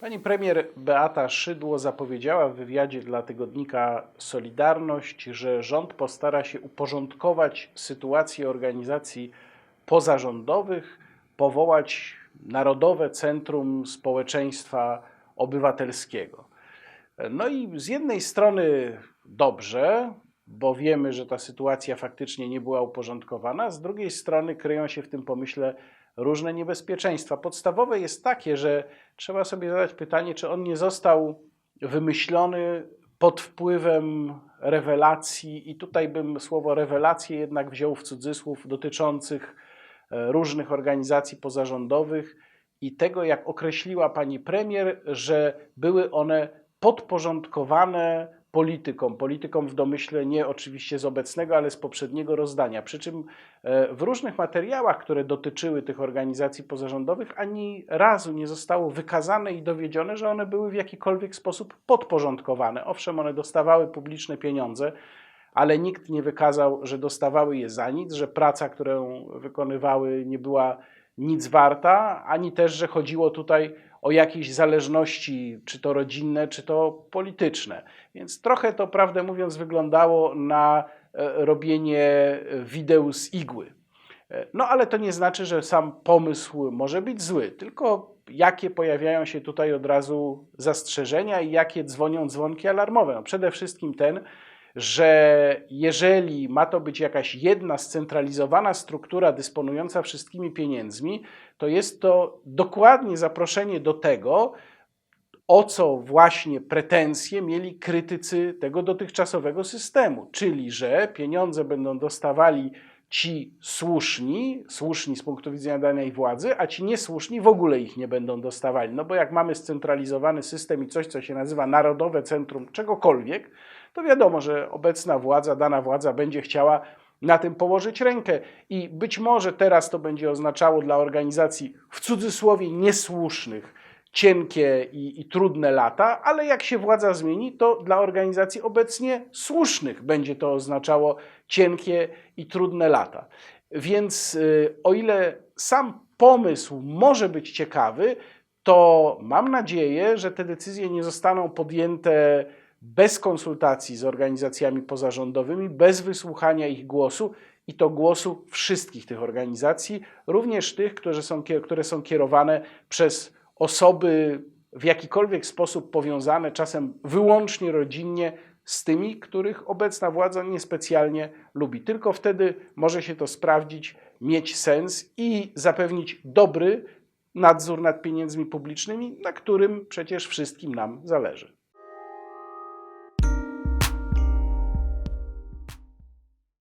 Pani premier Beata Szydło zapowiedziała w wywiadzie dla tygodnika Solidarność, że rząd postara się uporządkować sytuację organizacji pozarządowych, powołać Narodowe Centrum Społeczeństwa Obywatelskiego. No i z jednej strony dobrze, bo wiemy, że ta sytuacja faktycznie nie była uporządkowana, z drugiej strony kryją się w tym pomyśle różne niebezpieczeństwa. Podstawowe jest takie, że trzeba sobie zadać pytanie, czy on nie został wymyślony pod wpływem rewelacji, i tutaj bym słowo rewelacje jednak wziął w cudzysłów, dotyczących e, różnych organizacji pozarządowych i tego, jak określiła pani premier, że były one podporządkowane politykom, politykom w domyśle nie oczywiście z obecnego, ale z poprzedniego rozdania. Przy czym e, w różnych materiałach, które dotyczyły tych organizacji pozarządowych, ani razu nie zostało wykazane i dowiedzione, że one były w jakikolwiek sposób podporządkowane. Owszem, one dostawały publiczne pieniądze, ale nikt nie wykazał, że dostawały je za nic, że praca, którą wykonywały, nie była nic warta, ani też, że chodziło tutaj o jakieś zależności, czy to rodzinne, czy to polityczne. Więc trochę to, prawdę mówiąc, wyglądało na e, robienie wideł z igły. E, No ale to nie znaczy, że sam pomysł może być zły, tylko jakie pojawiają się tutaj od razu zastrzeżenia i jakie dzwonią dzwonki alarmowe. No przede wszystkim ten, że jeżeli ma to być jakaś jedna scentralizowana struktura dysponująca wszystkimi pieniędzmi, to jest to dokładnie zaproszenie do tego, o co właśnie pretensje mieli krytycy tego dotychczasowego systemu, czyli że pieniądze będą dostawali ci słuszni, słuszni z punktu widzenia danej władzy, a ci niesłuszni w ogóle ich nie będą dostawali. No bo jak mamy scentralizowany system i coś, co się nazywa Narodowe Centrum czegokolwiek, to wiadomo, że obecna władza, dana władza będzie chciała na tym położyć rękę. I być może teraz to będzie oznaczało dla organizacji w cudzysłowie niesłusznych cienkie i, i trudne lata, ale jak się władza zmieni, to dla organizacji obecnie słusznych będzie to oznaczało cienkie i trudne lata. Więc y, o ile sam pomysł może być ciekawy, to mam nadzieję, że te decyzje nie zostaną podjęte bez konsultacji z organizacjami pozarządowymi, bez wysłuchania ich głosu i to głosu wszystkich tych organizacji, również tych, które są, które są kierowane przez osoby w jakikolwiek sposób powiązane, czasem wyłącznie rodzinnie, z tymi, których obecna władza niespecjalnie lubi. Tylko wtedy może się to sprawdzić, mieć sens i zapewnić dobry nadzór nad pieniędzmi publicznymi, na którym przecież wszystkim nam zależy.